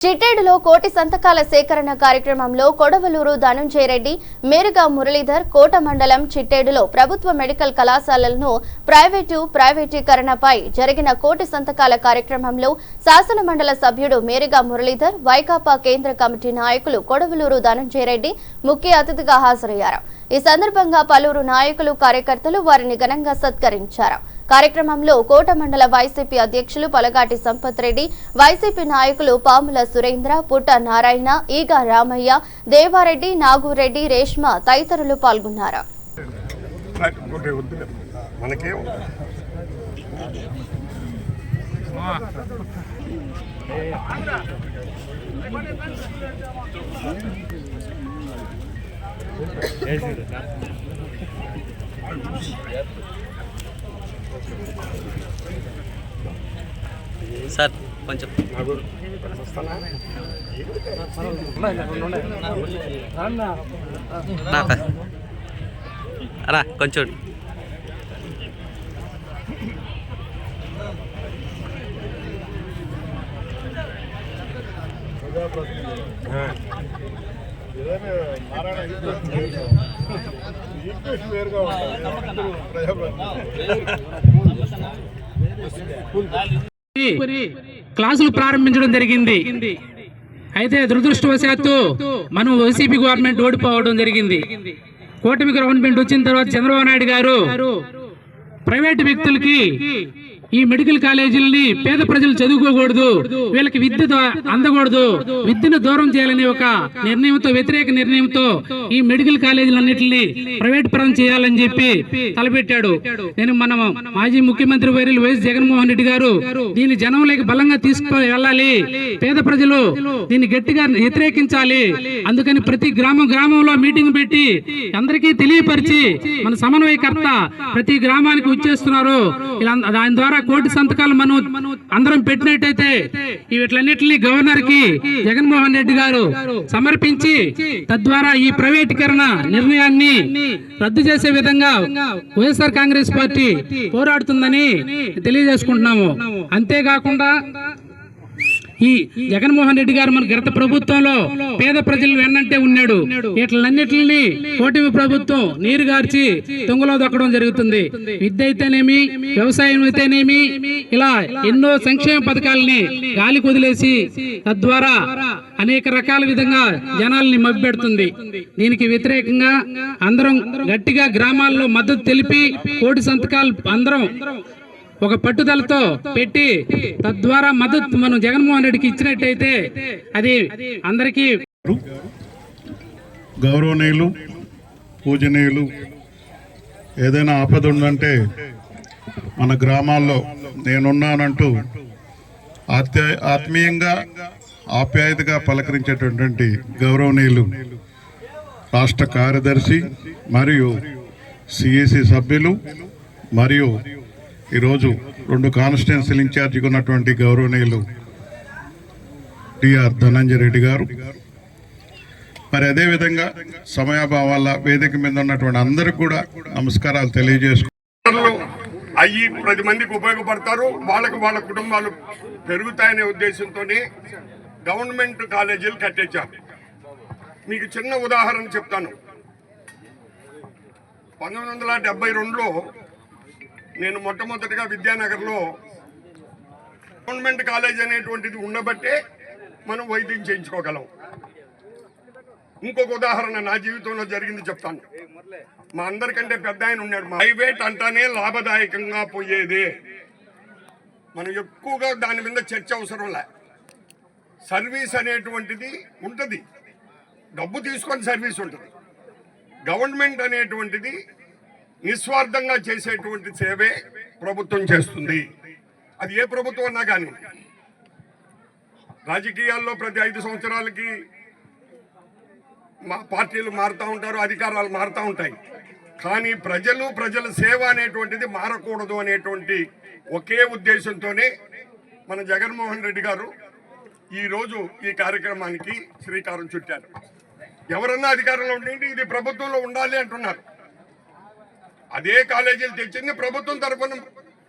చిట్టేడులో కోటి సంతకాల సేకరణ కార్యక్రమంలో కొడవలూరు ధనుంజయ రెడ్డి మేరుగా మురళీధర్ కోట మండలం చిట్టేడులో ప్రభుత్వ మెడికల్ కళాశాలలను ప్రైవేటు ప్రైవేటీకరణపై జరిగిన కోటి సంతకాల కార్యక్రమంలో శాసన మండల సభ్యుడు మేరుగా మురళీధర్ వైకాపా కేంద్ర కమిటీ నాయకులు కొడవలూరు ధనుంజయ రెడ్డి ముఖ్య అతిథిగా హాజరయ్యారు. ఈ సందర్భంగా పలువురు నాయకులు కార్యకర్తలు వారిని ఘనంగా సత్కరించారు. కార్యక్రమంలో కోట మండల వైసీపీ అధ్యక్షులు పలగాటి సంపత్ రెడ్డి వైసీపీ నాయకులు పాముల సురేంద్ర పుట్ట నారాయణ ఈగ రామయ్య దేవారెడ్డి నాగురెడ్డి రేష్మ తదితరులు పాల్గొన్నారు ఇంకోటి వద్దులే. సార్ కొంచెం. రా కొంచెం. నాక క్లాసులు ప్రారంభించడం జరిగింది. అయితే దురదృష్టవశాత్తు మనం వైసీపీ గవర్నమెంట్ ఓడిపోవడం జరిగింది. కూటమి గవర్నమెంట్ వచ్చిన తర్వాత చంద్రబాబు నాయుడు గారు ప్రైవేట్ వ్యక్తులకి ఈ మెడికల్ కాలేజీలని పేద ప్రజలు చదువుకోకూడదు. వీళ్ళకి విద్య ద- అందకూడదు. విద్యను దూరం చేయాలనే ఒక నిర్ణయంతో వ్యతిరేక నిర్ణయంతో ఈ మెడికల్ కాలేజీలన్నింటినీ ప్రైవేట్ పరం చేయాలని చెప్పి తలపెట్టాడు. నేను మన మాజీ ముఖ్యమంత్రి వైరులు వైఎస్ జగన్మోహన్ రెడ్డి గారు దీన్ని జనంలోకి బలంగా తీసుకుని వెళ్ళాలి పేద ప్రజలు దీన్ని గట్టిగా వ్యతిరేకించాలి. అందుకని ప్రతి గ్రామం గ్రామంలో మీటింగ్ పెట్టి అందరికీ తెలియపరిచి మన సమన్వయకర్త ప్రతి గ్రామానికి వచ్చేస్తున్నారు. ఇలా దాని ద్వారా కోటి సంతకాలు మనం అందరం పెట్టినట్టయితే ఈ గవర్నర్కి జగన్మోహన్ రెడ్డి గారు సమర్పించి తద్వారా ఈ ప్రైవేటీకరణ నిర్ణయాన్ని రద్దు చేసే విధంగా వైఎస్ఆర్ కాంగ్రెస్ పార్టీ పోరాడుతుందని తెలియజేసుకుంటున్నాము. అంతేకాకుండా ఈ జగన్మోహన్ రెడ్డి గారు మన గత ప్రభుత్వంలో పేద ప్రజలు వెన్నంటే ఉన్నాడు. వీటిలన్నిటిని కూటమి ప్రభుత్వం నీరు గార్చి తొంగలో దొక్కడం జరుగుతుంది. విద్య అయితేనేమి వ్యవసాయం అయితేనేమి ఇలా ఎన్నో సంక్షేమ పథకాలని గాలి కుదిలేసి తద్వారా అనేక రకాల విధంగా జనాల్ని మభ్యపెడుతుంది. దీనికి వ్యతిరేకంగా అందరం గట్టిగా గ్రామాల్లో మద్దతు తెలిపి కోటి సంతకాలు అందరం ఒక పట్టుదలతో పెట్టి తద్వారా మద్దతు మనం జగన్మోహన్ రెడ్డికి ఇచ్చినట్టయితే అది అందరికీ గౌరవనీయులు పూజనీయులు ఏదైనా ఆపద ఉందంటే మన గ్రామాల్లో నేనున్నానంటూ ఆత్య ఆత్మీయంగా ఆప్యాయతగా పలకరించేటటువంటి గౌరవనీయులు రాష్ట్ర కార్యదర్శి మరియు సిఎసి సభ్యులు మరియు ఈరోజు రెండు కాన్స్టిట్యున్సీలు ఇన్ఛార్జిగా ఉన్నటువంటి గౌరవనీయులు టిఆర్ ధనంజయ రెడ్డి గారు. మరి అదేవిధంగా సమయాభావాల వేదిక మీద ఉన్నటువంటి అందరికి కూడా నమస్కారాలు తెలియజేసుకు అయ్యి పది మందికి ఉపయోగపడతారు. వాళ్ళకు వాళ్ళ కుటుంబాలు పెరుగుతాయనే ఉద్దేశంతోనే గవర్నమెంట్ కాలేజీలు కట్టించారు మీకు చిన్న ఉదాహరణ చెప్తాను. పంతొమ్మిది వందల డెబ్బై రెండులో నేను మొట్టమొదటిగా విద్యానగర్లో గవర్నమెంట్ కాలేజ్ అనేటువంటిది ఉండబట్టే మనం వైద్యం చేయించుకోగలం. ఇంకొక ఉదాహరణ నా జీవితంలో జరిగింది చెప్తాను. మా అందరికంటే పెద్ద ఆయన ఉన్నాడు. ప్రైవేట్ అంటానే లాభదాయకంగా పోయేదే. మనం ఎక్కువగా దాని మీద చర్చ అవసరం లే. సర్వీస్ అనేటువంటిది ఉంటుంది. డబ్బు తీసుకొని సర్వీస్ ఉంటుంది. గవర్నమెంట్ అనేటువంటిది నిస్వార్థంగా చేసేటువంటి సేవే ప్రభుత్వం చేస్తుంది. అది ఏ ప్రభుత్వం అన్నా కానీ. రాజకీయాల్లో ప్రతి ఐదు సంవత్సరాలకి మా పార్టీలు మారుతూ ఉంటారు అధికారాలు మారుతూ ఉంటాయి. కానీ ప్రజలు ప్రజల సేవ అనేటువంటిది మారకూడదు అనేటువంటి ఒకే ఉద్దేశంతోనే మన జగన్మోహన్ రెడ్డి గారు ఈరోజు ఈ కార్యక్రమానికి శ్రీకారం చుట్టారు. ఎవరన్నా అధికారంలో ఉండి ఇది ప్రభుత్వంలో ఉండాలి అంటున్నారు. అదే కాలేజీలు తెచ్చింది ప్రభుత్వం తరఫున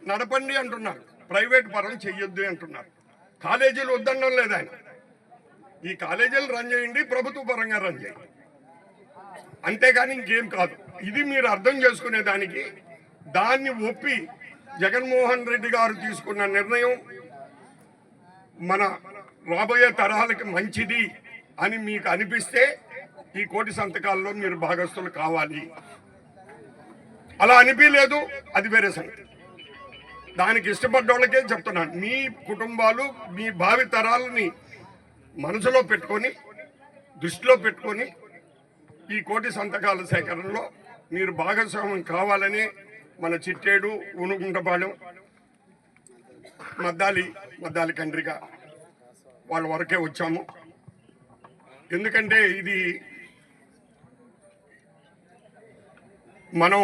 నడపండి అంటున్నారు. ప్రైవేట్ పరం చెయ్యొద్దు అంటున్నారు. కాలేజీలు వద్దనడం లేదు ఆయన. ఈ కాలేజీలు రన్ చేయండి ప్రభుత్వ పరంగా రన్ చేయండి. అంతేగాని ఇంకేం కాదు. ఇది మీరు అర్థం చేసుకునే దానికి దాన్ని ఒప్పి జగన్మోహన్ రెడ్డి గారు తీసుకున్న నిర్ణయం మన రాబోయే తరాలకి మంచిది అని మీకు అనిపిస్తే ఈ కోటి సంతకాల్లో మీరు భాగస్తులు కావాలి. అలా అనిపించలేదు. అది వేరే సంగతి. దానికి ఇష్టపడ్డోళ్ళకే చెప్తున్నాను. మీ కుటుంబాలు మీ భావి తరాలని మనసులో పెట్టుకొని దృష్టిలో పెట్టుకొని ఈ కోటి సంతకాల సేకరణలో మీరు భాగస్వామ్యం కావాలని మన చిట్టేడు ఉనుగుంటపాలెం మద్దాలి మద్దాలి కండ్రిగా వాళ్ళ వరకే వచ్చాము. ఎందుకంటే ఇది మనం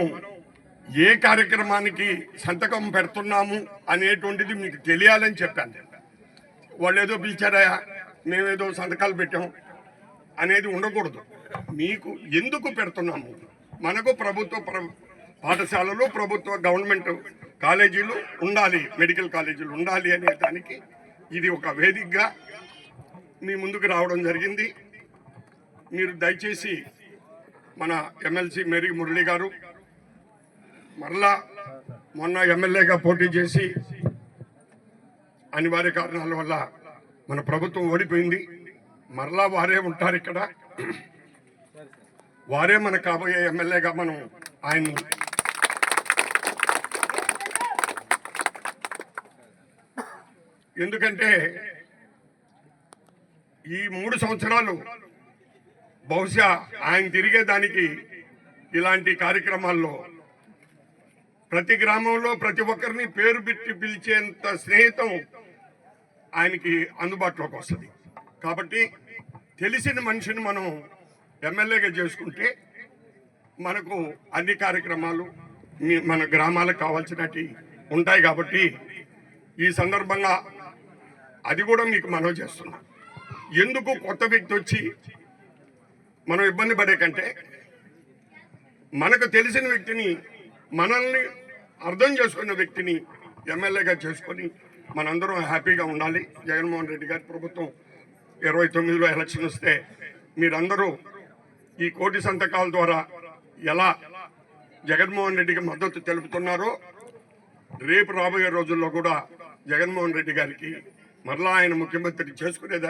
ఏ కార్యక్రమానికి సంతకం పెడుతున్నాము అనేటువంటిది మీకు తెలియాలని చెప్పాను. వాళ్ళు ఏదో పిలిచారాయా మేమేదో సంతకాలు పెట్టాం అనేది ఉండకూడదు. మీకు ఎందుకు పెడుతున్నాము? మనకు ప్రభుత్వ పాఠశాలలు ప్రభుత్వ గవర్నమెంట్ కాలేజీలు ఉండాలి మెడికల్ కాలేజీలు ఉండాలి అనే దానికి ఇది ఒక వేదికగా మీ ముందుకు రావడం జరిగింది. మీరు దయచేసి మన ఎమ్మెల్సీ మేరీ మురళి గారు మరలా మొన్న ఎమ్మెల్యేగా పోటీ చేసి అనివార్య కారణాల వల్ల మన ప్రభుత్వం ఓడిపోయింది. మరలా వారే ఉంటారు ఇక్కడ. వారే మన కాబోయే ఎమ్మెల్యేగా మనం ఆయన ఎందుకంటే ఈ మూడు సంవత్సరాలు బహుశా ఆయన తిరిగేదానికి ఇలాంటి కార్యక్రమాల్లో ప్రతి గ్రామంలో ప్రతి ఒక్కరిని పేరు పెట్టి పిలిచేంత స్నేహితం ఆయనకి అందుబాటులోకి వస్తుంది. కాబట్టి తెలిసిన మనిషిని మనం ఎమ్మెల్యేగా చేసుకుంటే మనకు అన్ని కార్యక్రమాలు మీ- మన గ్రామాలకు కావాల్సినవి ఉంటాయి కాబట్టి ఈ సందర్భంగా అది కూడా మీకు మనవి చేస్తున్నా. ఎందుకు కొత్త వ్యక్తి వచ్చి మనం ఇబ్బంది పడే కంటే మనకు తెలిసిన వ్యక్తిని మనల్ని అర్థం చేసుకున్న వ్యక్తిని ఎమ్మెల్యేగా చేసుకొని మనందరం హ్యాపీగా ఉండాలి. జగన్మోహన్ రెడ్డి గారి ప్రభుత్వం ఇరవై తొమ్మిదిలో ఎలక్షన్ వస్తే మీరందరూ ఈ కోటి సంతకాల ద్వారా ఎలా జగన్మోహన్ రెడ్డికి మద్దతు తెలుపుతున్నారో రేపు రాబోయే రోజుల్లో కూడా జగన్మోహన్ రెడ్డి గారికి మరలా ఆయన ముఖ్యమంత్రి చేసుకునేదాన్ని